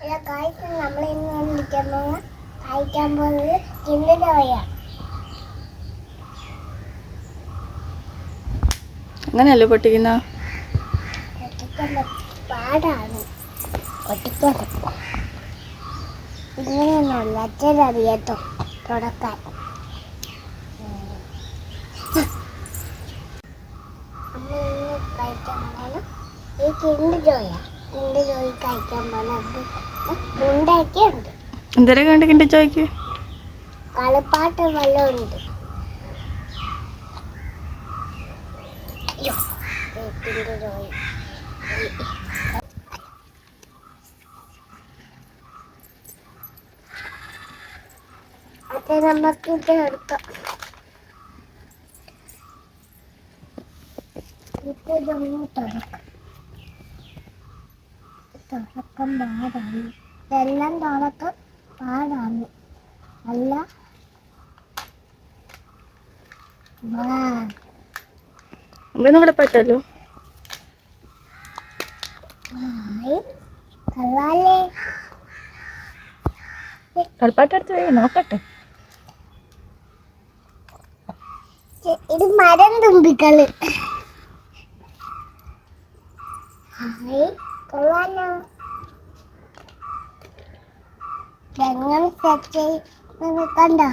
നമ്മൾ ഇന്ന് വന്നിരിക്കാൻ പോകുന്ന കഴിക്കാൻ പോകുന്നത് കിണ്ണുകയാണ് അങ്ങനെയല്ലേ പൊട്ടിക്കുന്ന? പാടാണ്. ഇങ്ങനെയൊന്നുമില്ല അച്ഛനറിയാത്തോ തുടക്കാൻ. ഈ കിണ്ട് ജോയ കിണ്ട് ജോയി കഴിക്കാൻ പോകുന്നത് ഉണ്ടാക്കിയുണ്ട് എന്തര കണ്ട് കിണ്ടി ചോയ്ക്ക്? കളിപ്പാട്ട് വല്ലതും ഉണ്ട്. അത് നമുക്ക് ഇത് എടുക്കാം. ഇപ്പൊ ഇതൊന്നും തുറക്കാം തുറക്കം പാടാണ് വെള്ളം തുറക്കം പാടാണ്. അല്ല. ഇവിടെ കള്ളാലേ കളിപ്പാട്ടെടുത്ത് നോക്കട്ടെ. ഇത് മരം തുമ്പിക്കൾ. ഹായ് കൊള്ളാലോ എങ്ങനെ സെറ്റ് കണ്ടോ?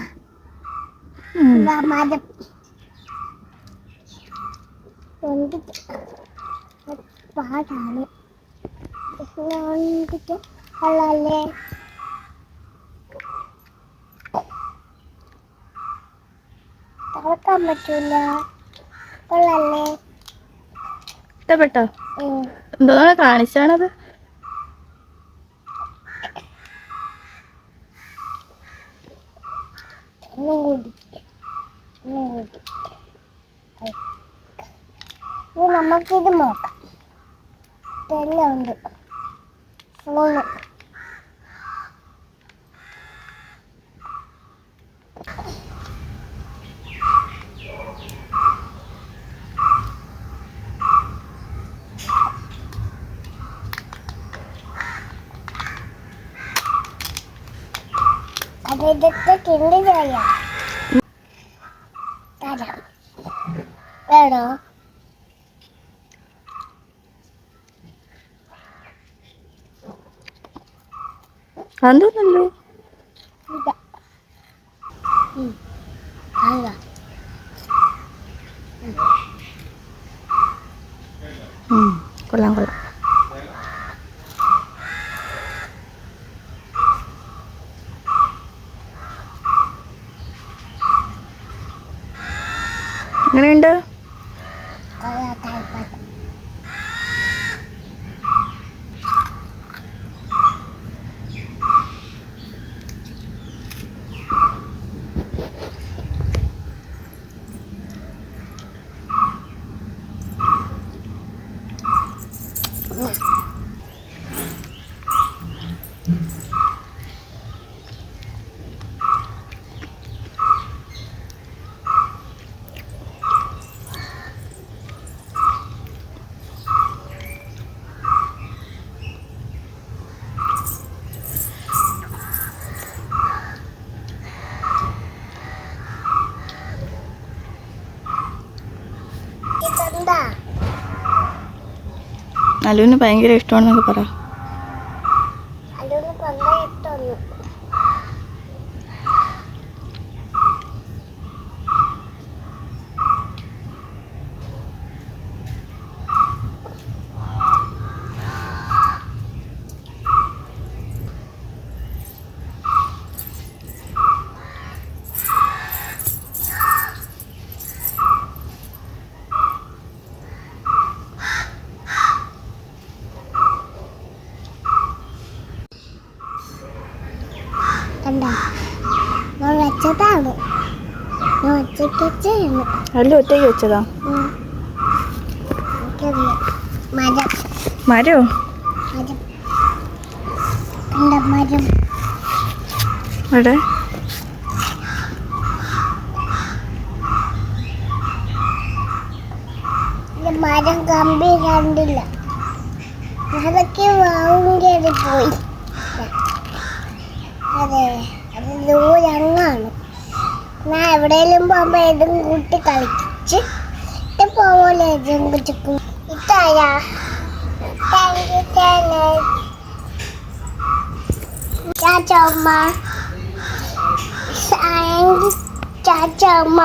മരം എന്ത് പാടാണ്? എന്നിട്ട് കൊള്ളാലേ തുറക്കാൻ പറ്റൂല. കൊള്ളാലേ ഇഷ്ടപ്പെട്ടോ. എന്തോന്നാണ് കാണിച്ചാണത്? നമുക്കിത് നോക്കാം. ഉണ്ട്. അതിടത്ത് കിണ്ടി ചെയ്യാം. തരാം. വേണോ? അതൊന്നല്ലോ കൊള്ളാം കൊള്ളാം. എങ്ങനെയുണ്ട്? നലുവിന് ഭയങ്കര ഇഷ്ടമാണെന്നൊക്കെ പറ അതൊന്ന് കൊണ്ട ഇട്ടൊന്നു കണ്ട ഞാൻ വെച്ചതാണ് അല്ല ഒറ്റയ്ക്ക് വെച്ചതാ. മരം? അവിടെ മരം കമ്പി കണ്ടില്ല. അതൊക്കെ വാവും കയറി പോയി. അതെ. ദൂരങ്ങാണ് ഞാൻ എവിടെയെങ്കിലും പോകുമ്പോ ഏതും കൂട്ടി കളിച്ച് ഇട്ട് പോവല്ലേ ജങ്ക് ചുക്കും. ഇട്ടായാ താങ്ക് യു ചാച്ച താങ്ക് യു ചാച്ച അമ്മ